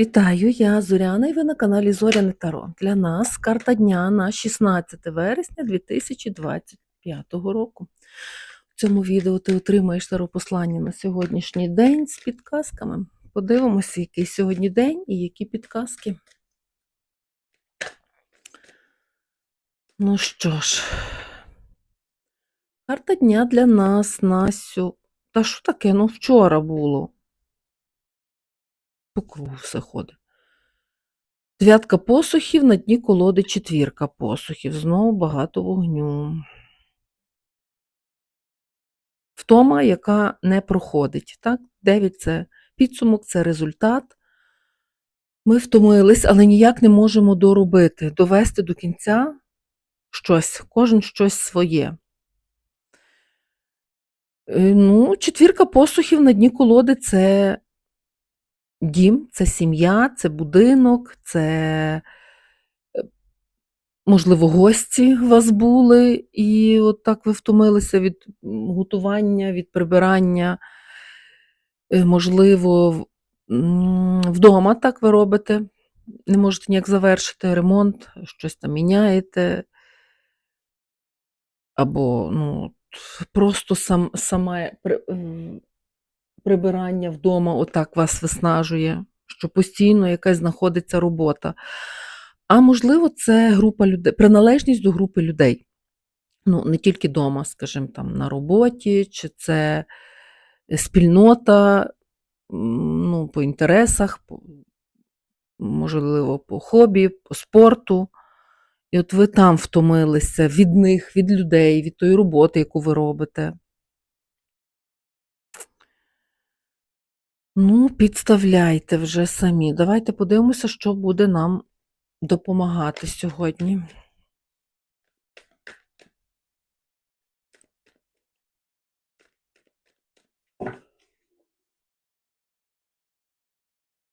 Вітаю, я Зоряна і ви на каналі Зоряне Таро. Для нас карта дня на 16 вересня 2025 року. В цьому відео ти отримаєш таропослання на сьогоднішній день з підказками. Подивимося, який сьогодні день і які підказки. Ну що ж, карта дня для нас на сьо... Та що таке? Ну, вчора було. По кругу все ходить. Дев'ятка посухів, на дні колоди четвірка посухів. Знову багато вогню. Втома, яка не проходить. Так? Дев'ять це підсумок, це результат. Ми втомились, але ніяк не можемо доробити, довести до кінця щось, кожен щось своє. Е, Ну, четвірка посухів на дні колоди це дім, це сім'я, це будинок, це, е, можливо, гості у вас були, і от так ви втомилися від готування, від прибирання. Е, Можливо, вдома так ви робите, не можете ніяк завершити ремонт, щось там міняєте, або ну, просто сам, при- м, прибирання вдома отак вас виснажує, що постійно якась знаходиться робота. А можливо, це група людей, приналежність до групи людей. Ну, не тільки вдома, скажімо, там на роботі, чи це спільнота, ну, по інтересах, по, можливо, по хобі, по спорту. І от ви там втомилися від них, від людей, від тої роботи, яку ви робите. Ну, підставляйте вже самі. Давайте подивимося, що буде нам допомагати сьогодні.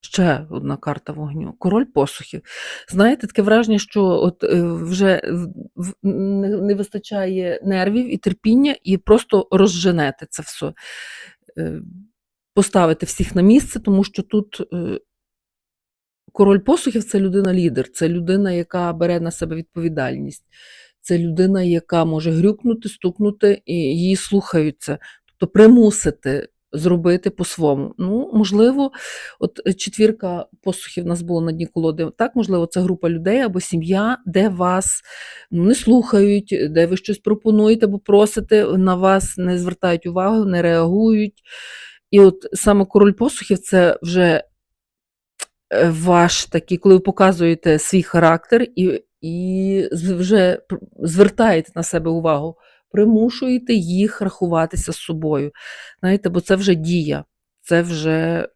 Ще одна карта вогню. Король посухів. Знаєте, таке враження, що от е, вже не не вистачає нервів і терпіння, і просто розженете це все. Поставити всіх на місце, тому що тут е, король посухів це людина-лідер, це людина, яка бере на себе відповідальність, це людина, яка може грюкнути, стукнути, і її слухаються, тобто примусити зробити по-своєму. Ну, можливо, от четвірка посухів у нас було на дні колоди. Так, можливо, це група людей або сім'я, де вас ну, не слухають, де ви щось пропонуєте або просите, на вас не звертають увагу, не реагують. І от саме король посухів це вже е, ваш такий, коли ви показуєте свій характер і, і вже звертаєте на себе увагу, примушуєте їх рахуватися з собою. Знаєте, бо це вже дія, це вже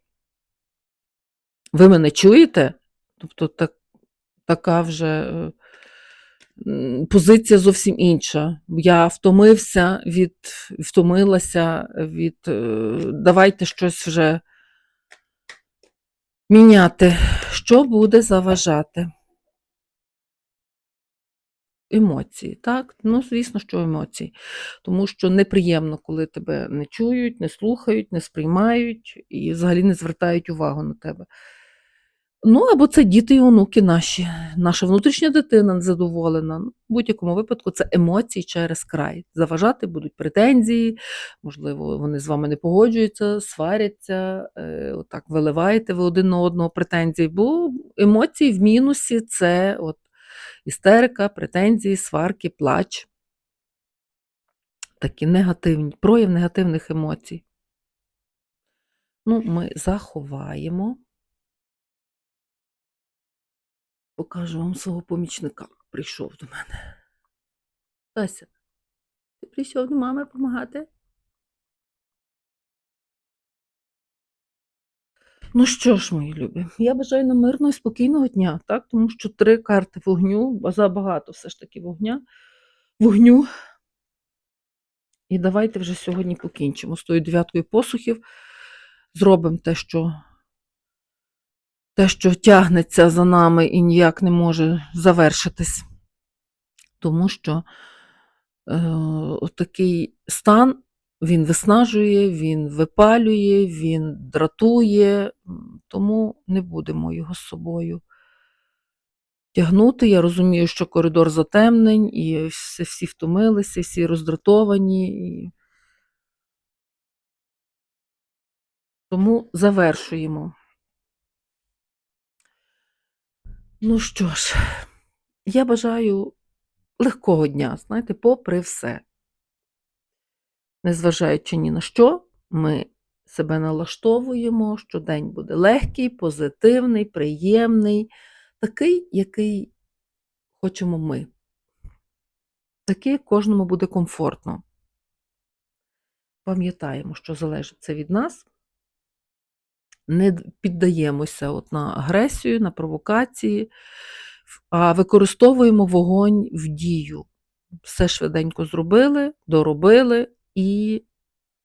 ви мене чуєте? Тобто так, така вже е, позиція зовсім інша. Я втомився від, втомилася від е, давайте щось вже міняти. Що буде заважати? Емоції, так? Ну, звісно, що емоції. Тому що неприємно, коли тебе не чують, не слухають, не сприймають і взагалі не звертають увагу на тебе. Ну, або це діти і онуки наші, наша внутрішня дитина незадоволена. Ну, в будь-якому випадку це емоції через край. Заважати будуть претензії, можливо, вони з вами не погоджуються, сваряться, е, отак виливаєте ви один на одного претензії, бо емоції в мінусі це от істерика, претензії, сварки, плач. Такі негативні, прояв негативних емоцій. Ну, ми заховаємо. Покажу вам свого помічника. Прийшов до мене. Тася, ти прийшов до мами допомагати? Ну що ж, мої любі, я бажаю нам мирного і спокійного дня, так? Тому що три карти вогню, забагато все ж таки вогня, вогню. І давайте вже сьогодні покінчимо з тою дев'яткою посухів. Зробимо те, що те, що тягнеться за нами і ніяк не може завершитись. Тому що е, такий стан він виснажує, він випалює, він дратує, тому не будемо його з собою тягнути. Я розумію, що коридор затемнень, і всі, втомилися, всі роздратовані. І... Тому завершуємо. Ну що ж, я бажаю легкого дня, знаєте, попри все. Незважаючи ні на що, ми себе налаштовуємо, що день буде легкий, позитивний, приємний, такий, який хочемо ми. Такий, кожному буде комфортно. Пам'ятаємо, що залежить це від нас. Не піддаємося от на агресію, на провокації, а використовуємо вогонь в дію. Все швиденько зробили, доробили і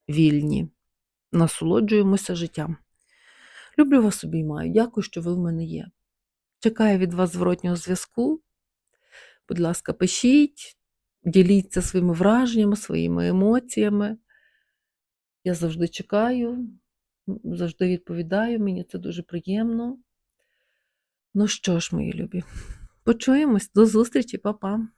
вільні. Насолоджуємося життям. Люблю вас обіймаю. Дякую, що ви в мене є. Чекаю від вас зворотнього зв'язку. Будь ласка, пишіть, діліться своїми враженнями, своїми емоціями. Я завжди чекаю, завжди відповідаю, мені це дуже приємно. Ну що ж, мої любі, почуємось, до зустрічі, па-па!